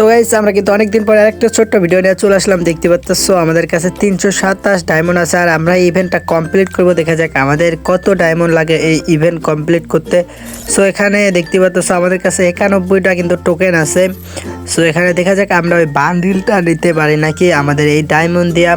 তো গাইস আমরা কিন্তু অনেকদিন পরে আরেকটা ছোট্ট ভিডিও নিয়ে চলে আসলাম, দেখতে পাচ্ছ আমাদের কাছে তিনশো সাতাশ ডায়মন্ড আছে, আর আমরা এই ইভেন্টটা কমপ্লিট করব। দেখা যাক আমাদের কত ডায়মন্ড লাগে এই ইভেন্ট কমপ্লিট করতে। সো এখানে দেখতে পাচ্ছ আমাদের কাছে একানব্বইটা কিন্তু টোকেন আছে। সো এখানে দেখা যাক আমরা ওই বান্ডিলটা নিতে পারি নাকি আমাদের এই ডায়মন্ড দিয়া।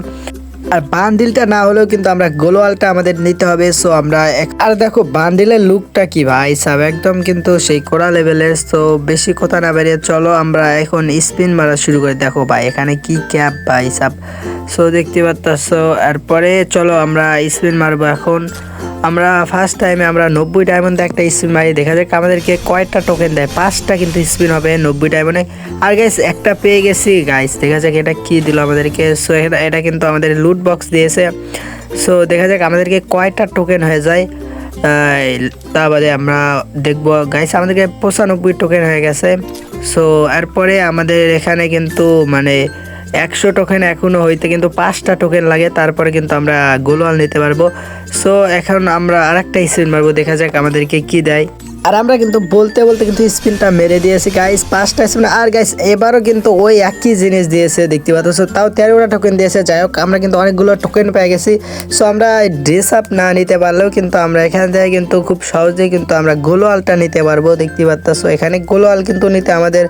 আর বান্ডিলটা না হলেও কিন্তু আমরা গোলোয়ালটা আমাদের নিতে হবে সো আমরা আর দেখো, বান্ডিলের লুকটা কি ভাই সাব একদম কিন্তু সেই কোরা লেভেলের তো বেশি কথা না বেরিয়ে চলো, আমরা এখন স্পিন মারা শুরু করি। দেখো ভাই, এখানে কি ক্যাপ ভাই সাব সো দেখতে পাচ্ছ এরপরে চলো আমরা স্পিন মারবো এখন। আমরা ফার্স্ট টাইমে আমরা নব্বই ডায়মন্ডে একটা স্পিন মারি, দেখা যাক আমাদেরকে কয়েকটা টোকেন দেয়। পাঁচটা কিন্তু স্পিন হবে নব্বই ডায়মন্ডে আর গাইস একটা পেয়ে গেছি। গাইস দেখা যাক এটা কি দিল আমাদেরকে। সো এটা কিন্তু আমাদের লুট বক্স দিয়েছে। সো দেখা যাক আমাদেরকে কয়টা টোকেন হয়ে যায়। তা আমরা দেখব। গাইস আমাদেরকে পঁচানব্বই টোকেন হয়ে গেছে। সো এরপরে আমাদের এখানে কিন্তু মানে একশো টোকেন এখনও হইতে কিন্তু পাঁচটা টোকেন লাগে। তারপরে কিন্তু আমরা গোলওয়াল নিতে পারব। সো এখন আমরা আরেকটা স্পিন মারবো। দেখা যাক আমাদেরকে কি দেয়। আর আমরা কিন্তু বলতে বলতে কিন্তু স্পিনটা মেরে দিয়েছি গাইস পাঁচটা স্পিন। আর গাইস এবারও কিন্তু ওই একই জিনিস দিয়েছে, দেখতে পাচ্ছ? তাও তেরোটা টোকেন দিয়েছে। যাই হোক, আমরা কিন্তু অনেকগুলো টোকেন পেয়ে গেছি। সো আমরা ড্রেস আপ না নিতে পারলেও কিন্তু আমরা এখান থেকে কিন্তু খুব সহজেই কিন্তু আমরা গোলোয়ালটা নিতে পারব, দেখতে পাচ্ছ? এখানে গোলোয়াল কিন্তু নিতে আমাদের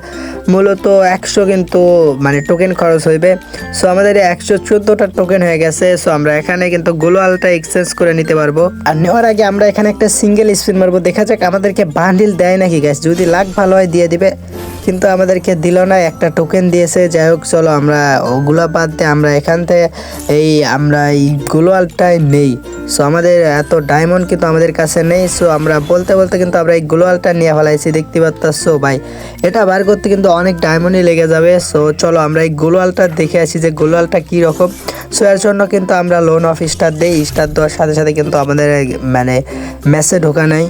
মূলত একশো কিন্তু মানে টোকেন খরচ হইবে। সো আমাদের একশো চোদ্দোটা টোকেন হয়ে গেছে। সো আমরা এখানে কিন্তু গোলোয়ালটা এক্সচেঞ্জ করে নিতে পারব। আর নেওয়ার আগে আমরা এখানে একটা সিঙ্গেল স্পিন মারবো। দেখা যাক আমাদেরকে বান্ডিল দেয় নাকি গ্যাস যদি লাখ ভালো হয় দিয়ে দিবে। কিন্তু আমাদেরকে দিল না, একটা টোকেন দিয়েছে। যাই হোক, চলো আমরা ওগুলো বাদ দিয়ে আমরা এখান থেকে এই আমরা এই গ্লোয়ালটাই নেই। সো আমাদের এত ডায়মন্ড কিন্তু আমাদের কাছে নেই। সো আমরা বলতে বলতে কিন্তু আমরা এই গ্লোয়ালটা নিয়ে ফেলাইছি, দেখতে পাচ্ছ ভাই? এটা বার করতে কিন্তু অনেক ডায়মন্ডই লেগে যাবে। সো চলো আমরা এই গ্লোয়ালটা দেখে আসি যে গ্লোয়ালটা কী রকম। সো এর জন্য কিন্তু আমরা লোন অফ স্টার দিই। স্টার দেওয়ার সাথে সাথে কিন্তু আমাদের মানে ম্যাচে ঢোকা নাই।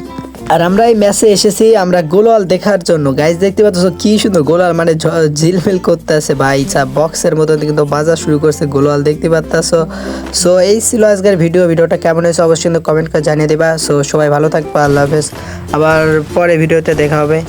আর আমরা এই ম্যাচে এসেছি, আমরা গোলাল দেখার জন্য। গাইজ দেখতে পাচ্ছ কি সুন্দর গোলাল মানে ঝিলমিল করতে আছে ভাই। চা বক্সের মতন কিন্তু বাজার শুরু করছে গোলাল, দেখতে পাচ্ছ? সো এই ছিল আজকের ভিডিও ভিডিওটা কেমন হয়েছে অবশ্যই কিন্তু কমেন্ট করে জানিয়ে দেবা। সো সবাই ভালো থাকবে, আল্লাহ হাফেজ। আবার পরে ভিডিওতে দেখা হবে।